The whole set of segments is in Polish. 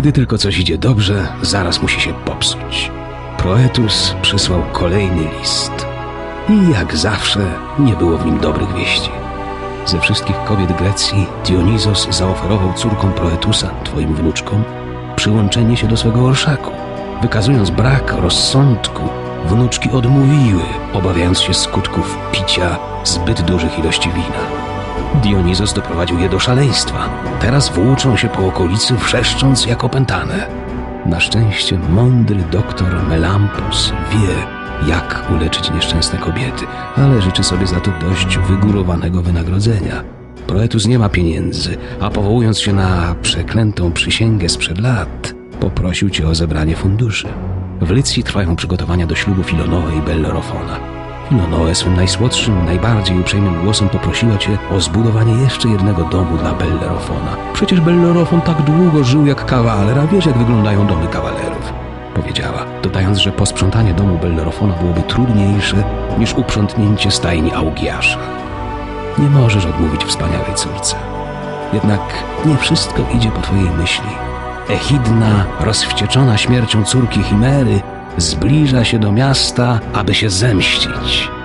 Gdy tylko coś idzie dobrze, zaraz musi się popsuć. Proetus przysłał kolejny list. I jak zawsze nie było w nim dobrych wieści. Ze wszystkich kobiet Grecji Dionizos zaoferował córkom Proetusa, twoim wnuczkom, przyłączenie się do swego orszaku. Wykazując brak rozsądku, wnuczki odmówiły, obawiając się skutków picia zbyt dużych ilości wina. Dionizos doprowadził je do szaleństwa. Teraz włóczą się po okolicy, wrzeszcząc jak opętane. Na szczęście mądry doktor Melampus wie, jak uleczyć nieszczęsne kobiety, ale życzy sobie za to dość wygórowanego wynagrodzenia. Proetus nie ma pieniędzy, a powołując się na przeklętą przysięgę sprzed lat, poprosił cię o zebranie funduszy. W Lycji trwają przygotowania do ślubu Filonoe i Bellerofona. Filonoe swym najsłodszym, najbardziej uprzejmym głosem poprosiła cię o zbudowanie jeszcze jednego domu dla Bellerofona. Przecież Bellerofon tak długo żył jak kawaler, a wiesz jak wyglądają domy kawalerów. Powiedziała, dodając, że posprzątanie domu Bellerofona byłoby trudniejsze niż uprzątnięcie stajni Augiasza. Nie możesz odmówić wspaniałej córce. Jednak nie wszystko idzie po twojej myśli. Echidna, rozwścieczona śmiercią córki Chimery, zbliża się do miasta, aby się zemścić.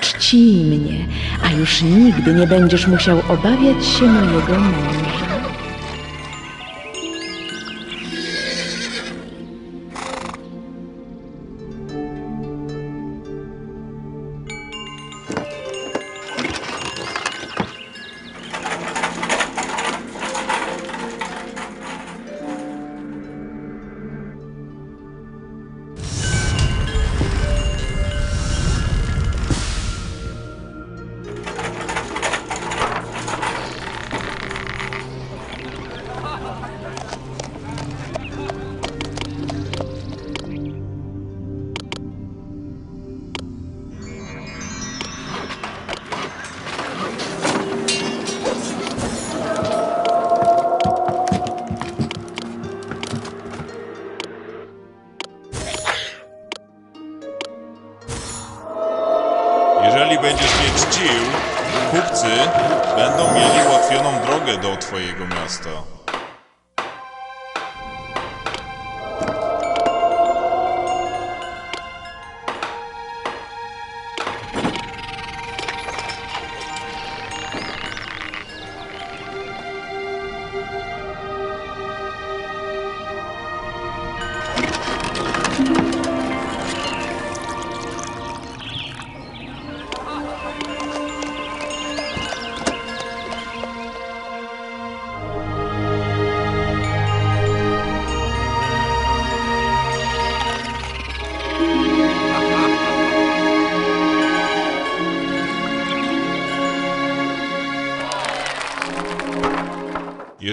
Czcij mnie, a już nigdy nie będziesz musiał obawiać się mojego męża. Jeżeli będziesz mnie czcił, kupcy będą mieli ułatwioną drogę do twojego miasta.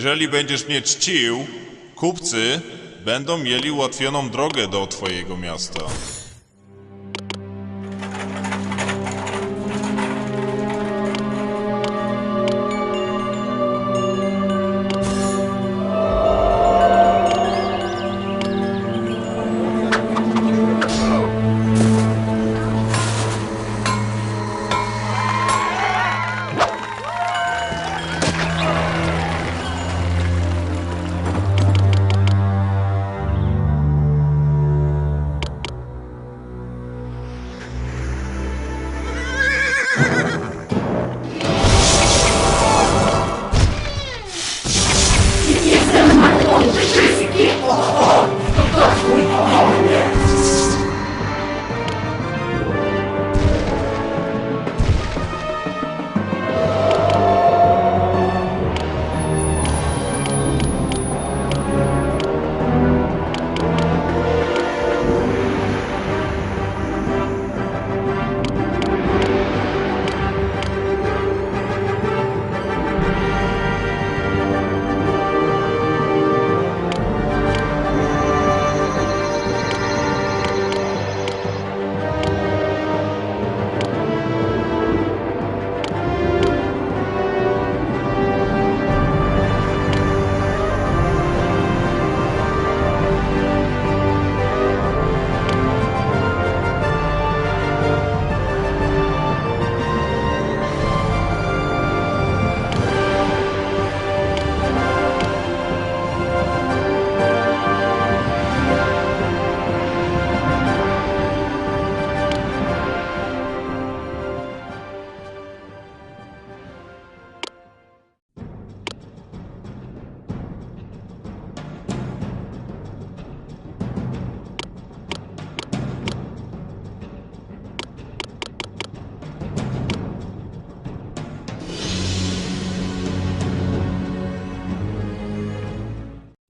Jeżeli będziesz mnie czcił, kupcy będą mieli ułatwioną drogę do twojego miasta.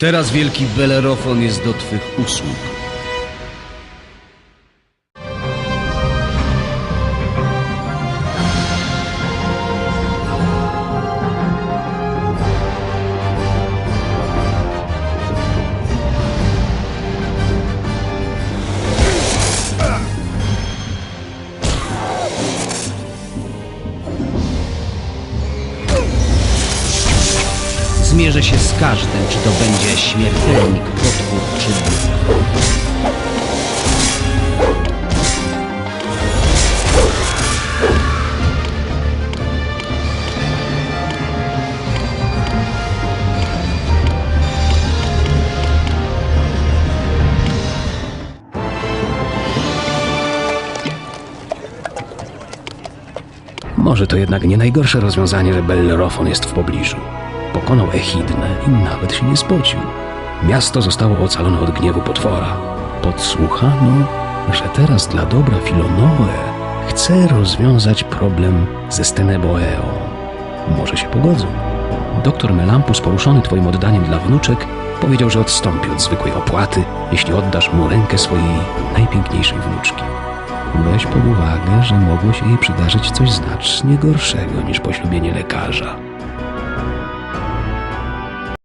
Teraz wielki Belerofon jest do twych usług. Zmierzę się z każdym, czy to będzie śmiertelnik, potwór czy Bóg. Może to jednak nie najgorsze rozwiązanie, że Bellerofon jest w pobliżu. Pokonał Echidnę i nawet się nie spocił. Miasto zostało ocalone od gniewu potwora. Podsłuchano, że teraz dla dobra Filonoe chce rozwiązać problem ze Steneboeą. Może się pogodzą. Doktor Melampus, poruszony twoim oddaniem dla wnuczek, powiedział, że odstąpi od zwykłej opłaty, jeśli oddasz mu rękę swojej najpiękniejszej wnuczki. Weź pod uwagę, że mogło się jej przydarzyć coś znacznie gorszego niż poślubienie lekarza.